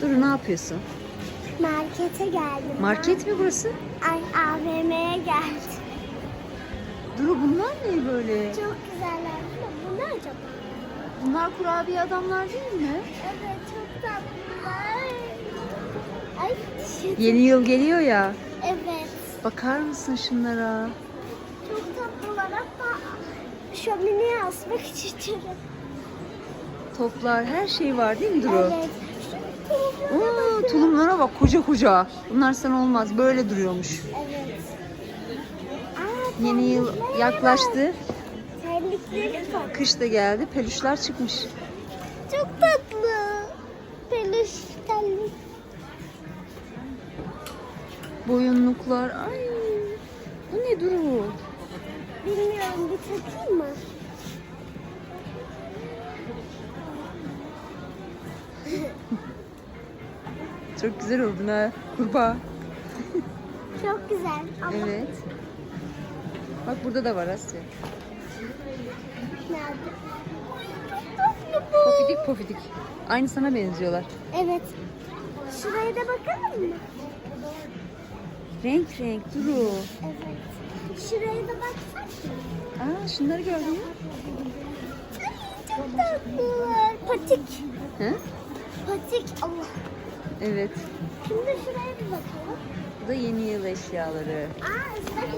Duru ne yapıyorsun? Markete geldim. Market mi burası? Ay AVM'ye geldim. Duru bunlar ne böyle? Çok güzeller. Bu ne acaba? Bunlar kurabiye adamlar değil mi? Evet çok tatlılar. Ay Yeni yıl geliyor ya. Evet. Bakar mısın şunlara? Çok tatlılar hatta şömineye asmak istiyorum. Toplar her şey var değil mi Duru? Evet. Bak koca koca. Bunlar sana olmaz. Böyle duruyormuş. Evet. Aa, Yeni yıl yaklaştı. Terlikleri bak. Kış da geldi. Peluşlar çıkmış. Çok tatlı. Peluş terlik. Boyunluklar. Ay. Bu ne Duru? Bilmiyorum bir takayım mı? Çok güzel oldun ha. Kurbağa. Çok güzel ama Evet. Bak burada da var Asya. nerede? Tatlı bu. Pofidik pofidik. Aynı sana benziyorlar. Evet. Şuraya da bakalım mı? Renk renk Duru. Evet. Şuraya da baksak mı? Aa şunları gördün mü? Ay, çok tatlılar. Patik. Hı? Patik. Allah. Evet. Şimdi şuraya bir bakalım. Bu da yeni yıl eşyaları. Aa ıslak